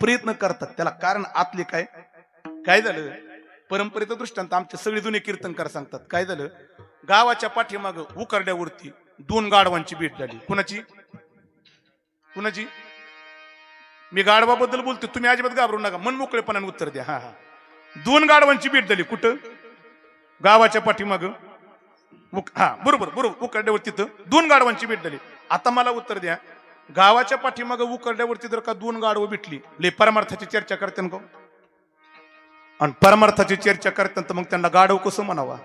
प्रयत्न करतात. त्याला कारण आतले काय? काय झालं? परंपरेचं दृष्टांत आमचे सगळे जुने कीर्तनकार सांगतात. काय झालं? गावाच्या पाठीमाग उकरड्यावरती दोन गाढवांची भेट झाली. कुणाची? कुणाची? मी गाढवाबद्दल बोलतो तुम्ही अजिबात घाबरू नका. मन मोकळेपणाने उत्तर द्या. हा हा. दोन गाढवांची भेट झाली. कुठं? गावाच्या पाठीमाग हा बरोबर बरोबर. उकरड्यावर तिथं दोन गाढवांची भेट झाली. आता मला उत्तर द्या. गावाच्या पाठीमागं उकरड्यावरती जर का दोन गाढवं भेटली ले परमार्थाची चर्चा करते का आणि परमार्थाची चर्चा करतात मग त्यांना गाढव कसं म्हणावा?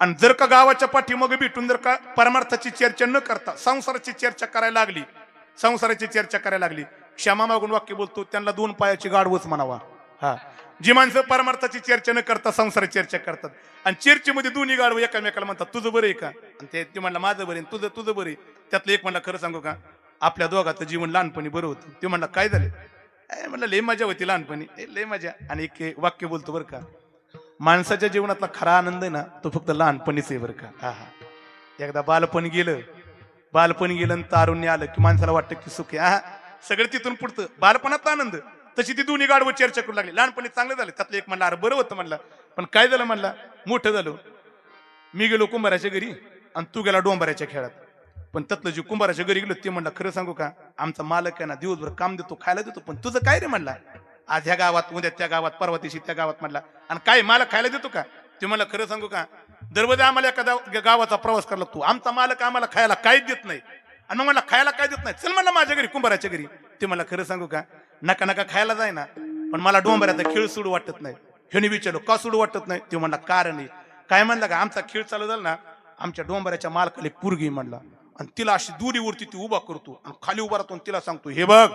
आणि जर का गावाच्या पाठीमागे भेटून जर का परमार्थाची चर्चा न करता संसाराची चर्चा करायला लागली संसाराची चर्चा करायला लागली क्षमा मागून वाक्य बोलतो त्यांना दोन पायाची गाढवच म्हणावा. हा. जी माणसं परमार्थाची चर्चा न करता संसार चर्चा करतात. आणि चर्चेमध्ये दोन्ही गाडवं एकामेकाला म्हणतात तुझं बरं आहे का? आणि ते ते म्हणलं माझं बरं तुझं तुझं बरं आहे. त्यातलं एक म्हणलं खरं सांगू का? आपल्या दोघाचं जीवन लहानपणी बरं होतं. ते म्हणलं काय झालं? म्हणलं लय मजा होती लहानपणी. "ए, लय मजा. आणि एक वाक्य बोलतो बरं का माणसाच्या जीवनातला खरा आनंद आहे ना तो फक्त लहानपणीच आहे बरं का. हा हा. एकदा बालपण गेलं बालपण गेलं आणि तारुण्य आलं की माणसाला वाटतं की सुख आहे. हा सगळं तिथून पुढतं बालपणातला आनंद. तशी ती दोन्ही गाडवं चर्चा करू लागली. लहानपणी चांगलं झालं. त्यातलं एक म्हणलं अरे बरं होतं म्हणलं. पण काय झालं म्हणला? मोठं झालं. मी गेलो कुंभाराच्या घरी आणि तू गेला डोंबऱ्याच्या खेळात. पण त्यातलं जे कुंभाराच्या घरी गेलो ते म्हणलं खरं सांगू का? आमचा मालक आहे ना दिवसभर काम देतो खायला देतो पण तुझं काय रे म्हणला? आज ह्या गावात उद्या त्या गावात परवा दिवशी त्या गावात म्हणला. आणि काय मालक खायला देतो का? ते म्हणलं खरं सांगू का? दररोज आम्हाला एखादा गावाचा प्रवास करायला लागतो आमचा मालक आम्हाला खायला काहीच देत नाही. आणि मग म्हणला खायला काय देत नाही? चल म्हणलं माझ्या घरी कुंभाराच्या घरी. ते मला खरं सांगू का? नका नका खायला जाय ना. पण मला डोंबऱ्याचा खेळ सोडू वाटत नाही. ह्याने विचारलो का सोडू वाटत नाही? ते म्हणला कारण आहे. काय म्हणला का? आमचा खेळ चालू झाला ना आमच्या डोंबऱ्याच्या मालकाला एक पोरगी म्हणला. आणि तिला अशी दुरीवरती ती उभा करतो. आणि खाली उभा राहतो तिला सांगतो हे बघ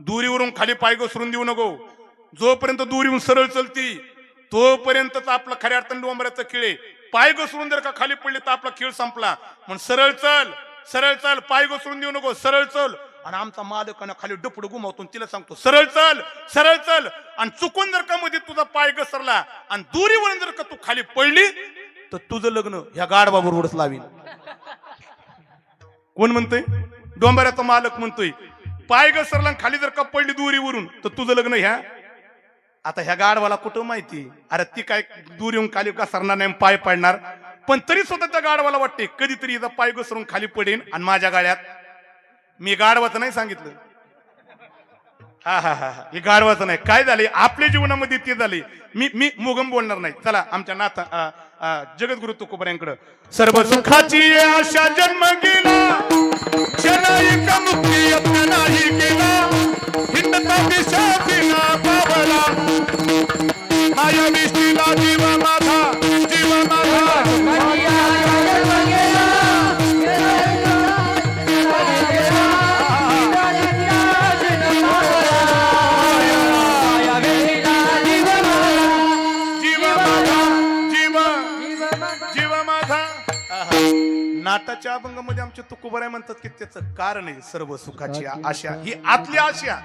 दुरीवरून खाली पाय घसरून देऊ नको. जोपर्यंत दुरीवरून सरळ चलती तोपर्यंतच आपला खऱ्या अर्थाने डोंबऱ्याचा खेळ आहे. पाय घसरून जर का खाली पडले तर आपला खेळ संपला. म्हणून सरळ चल सरळ चल पाय घसरून देऊ नको सरळ चल. आणि आमचा मालकानं खाली डपड गुमावतो तिला सांगतो सरळ चल सरळ चल. आणि चुकून जर का मध्ये तुझा पाय घसरला आणि दुरीवरून जर का तू खाली पडली तर तुझं लग्न ह्या गाडबाबरोबरच लावीन. कोण म्हणतोय? डोंबऱ्याचा मालक म्हणतोय पाय घसरला आणि खाली जर का पडली दुरीवरून तर तुझं लग्न ह्या. आता ह्या गाडवाला कुठं माहिती? अरे ती काय दूर येऊन खाली घसरणार नाही पाय पडणार. पण तरी सुद्धा त्या गाडवाला वाटते कधीतरी इथं पाय घसरून खाली पडेन आणि माझ्या गाड्यात मी गाढवाचं नाही सांगितलं. हा हा हा ही. गाढवाचं नाही. काय झाले? आपल्या जीवनामध्ये ते झाले. मी मी मुगम बोलणार नाही. चला आमच्या नाथा जगद्गुरु तुकोबऱ्यांकडं सर्व सुखाची आशा जन्म गेला नाटाच्या अभंगामध्ये आमचे तुकोबराय म्हणतात की त्याचं कारण आहे सर्व सुखाची आशा. ही आतली आशा.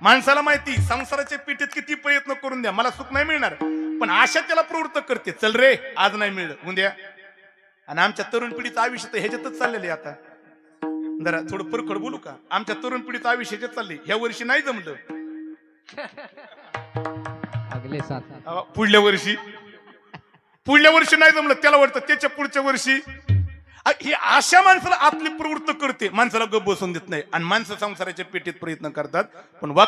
माणसाला माहिती संसाराच्या पिठेत किती प्रयत्न करून द्या. मला सुख नाही मिळणार पण आशा त्याला प्रवृत्त करते. चल रे आज नाही मिळलं. उद्या आणि आमच्या तरुण पिढीचं आयुष्य तर ह्याच्यातच चाललेलं आहे आता. जरा थोडं परखड बोलू का? आमच्या तरुण पिढीचं आयुष्य ह्याच्यात चाललंय. ह्या वर्षी नाही जमलं. पुढल्या वर्षी. पुढल्या वर्षी नाही जमलं त्याला वाटतं त्याच्या पुढच्या वर्षी. ही अशा माणसाला आपली प्रवृत्त करते. माणसाला गप बसून देत नाही. आणि माणसं संसाराच्या पेटीत प्रयत्न करतात. पण वाक्य